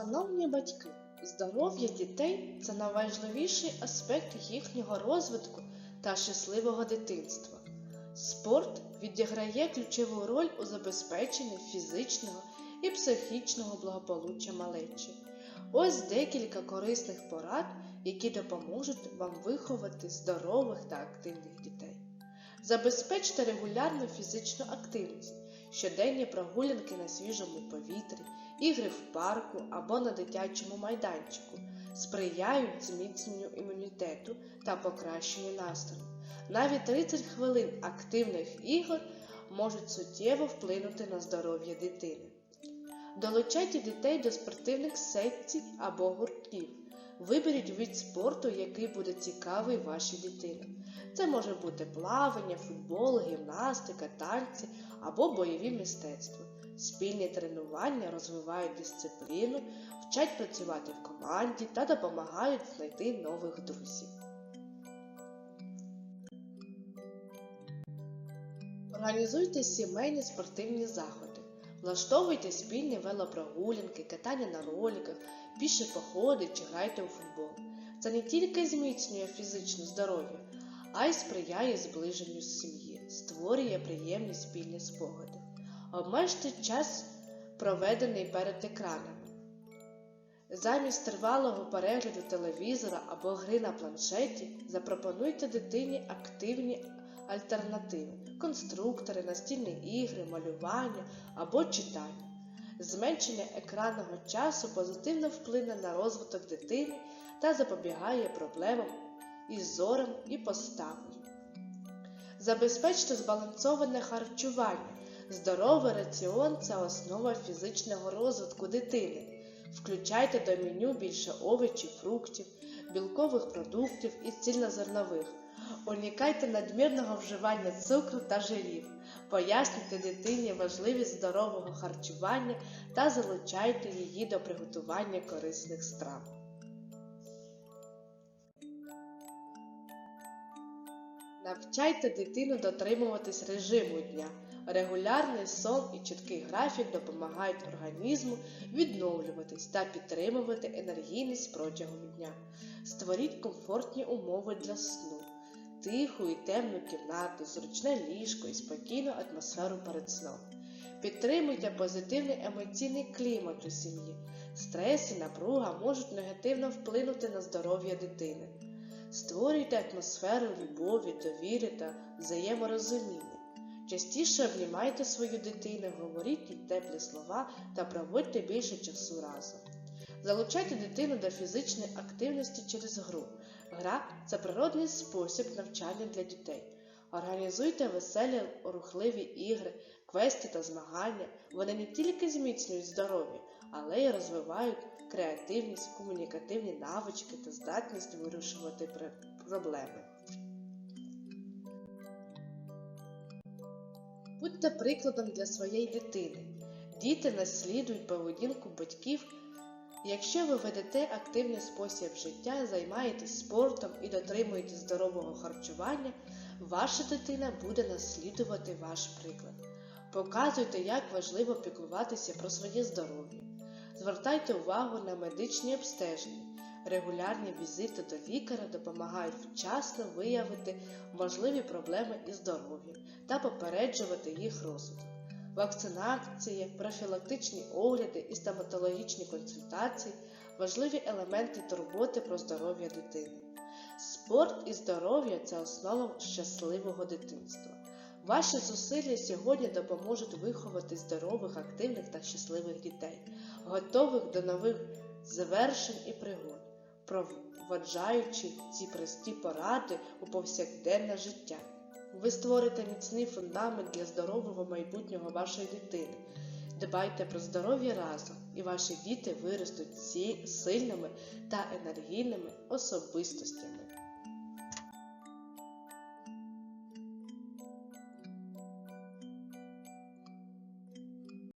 Шановні батьки, здоров'я дітей це найважливіший аспект їхнього розвитку та щасливого дитинства. Спорт відіграє ключову роль у забезпеченні фізичного і психічного благополуччя малечі. Ось декілька корисних порад, які допоможуть вам виховати здорових та активних дітей. Забезпечте регулярну фізичну активність, щоденні прогулянки на свіжому повітрі, ігри в парку або на дитячому майданчику сприяють зміцненню імунітету та покращенню настрою. Навіть 30 хвилин активних ігор можуть суттєво вплинути на здоров'я дитини. Долучайте дітей до спортивних секцій або гуртків. Виберіть вид спорту, який буде цікавий вашій дитині. Це може бути плавання, футбол, гімнастика, танці або бойові мистецтва. Спільні тренування розвивають дисципліну, вчать працювати в команді та допомагають знайти нових друзів. Організуйте сімейні спортивні заходи. Влаштовуйте спільні велопрогулянки, катання на роликах, піші походи чи грайте у футбол. Це не тільки зміцнює фізичне здоров'я, а й сприяє зближенню сім'ї, створює приємні спільні спогади. Обмежте час, проведений перед екранами. Замість тривалого перегляду телевізора або гри на планшеті запропонуйте дитині активні альтернативи конструктори, настільні ігри, малювання або читання. Зменшення екранного часу позитивно вплине на розвиток дитини та запобігає проблемам із зором і поставою. Забезпечте збалансоване харчування. Здоровий раціон це основа фізичного розвитку дитини. Включайте до меню більше овочів, фруктів, білкових продуктів і цільнозернових. Уникайте надмірного вживання цукру та жирів. Пояснюйте дитині важливість здорового харчування та залучайте її до приготування корисних страв. Навчайте дитину дотримуватись режиму дня. Регулярний сон і чіткий графік допомагають організму відновлюватись та підтримувати енергійність протягом дня. Створіть комфортні умови для сну, тиху і темну кімнату, зручне ліжко і спокійну атмосферу перед сном. Підтримуйте позитивний емоційний клімат у сім'ї. Стрес і напруга можуть негативно вплинути на здоров'я дитини. Створюйте атмосферу любові, довіри та взаєморозуміння. Частіше обнімайте свою дитину, говоріть їй теплі слова та проводьте більше часу разом. Залучайте дитину до фізичної активності через гру. Гра це природний спосіб навчання для дітей. Організуйте веселі рухливі ігри, квести та змагання. Вони не тільки зміцнюють здоров'я, але й розвивають креативність, комунікативні навички та здатність вирішувати проблеми. Будьте прикладом для своєї дитини. Діти наслідують поведінку батьків. Якщо ви ведете активний спосіб життя, займаєтесь спортом і дотримуєтесь здорового харчування, ваша дитина буде наслідувати ваш приклад. Показуйте, як важливо піклуватися про своє здоров'я. Звертайте увагу на медичні обстеження. Регулярні візити до лікаря допомагають вчасно виявити можливі проблеми із здоров'ям та попереджувати їх розвиток. Вакцинація, профілактичні огляди і стоматологічні консультації важливі елементи турботи про здоров'я дитини. Спорт і здоров'я це основа щасливого дитинства. Ваші зусилля сьогодні допоможуть виховати здорових, активних та щасливих дітей, готових до нових звершень і пригод, проваджаючи ці прості поради у повсякденне життя. Ви створите міцний фундамент для здорового майбутнього вашої дитини. Дбайте про здоров'я разом, і ваші діти виростуть сильними та енергійними особистостями.